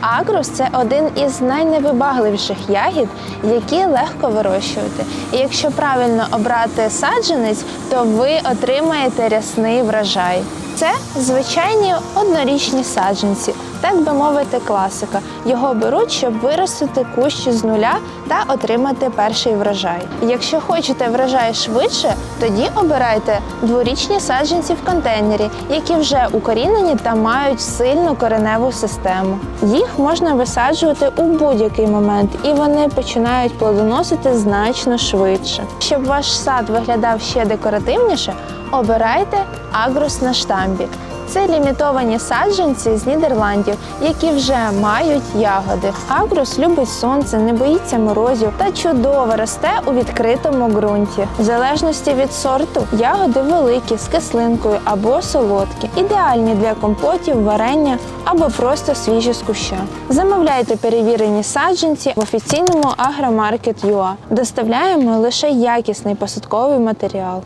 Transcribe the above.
Агрус це один із найневибагливіших ягід, які легко вирощувати. І якщо правильно обрати саджанець, то ви отримаєте рясний врожай. Це звичайні однорічні саджанці, так би мовити, класика. Його беруть, щоб виростити кущі з нуля та отримати перший врожай. Якщо хочете врожай швидше, тоді обирайте дворічні саджанці в контейнері, які вже укорінені та мають сильну кореневу систему. Їх можна висаджувати у будь-який момент, і вони починають плодоносити значно швидше. Щоб ваш сад виглядав ще декоративніше, обирайте агрус на штамбі. Це лімітовані саджанці з Нідерландів, які вже мають ягоди. Агрус любить сонце, не боїться морозів та чудово росте у відкритому ґрунті. В залежності від сорту ягоди великі з кислинкою або солодкі, ідеальні для компотів, варення або просто свіжі з куща. Замовляйте перевірені саджанці в офіційному Агромаркет.ua. Доставляємо лише якісний посадковий матеріал.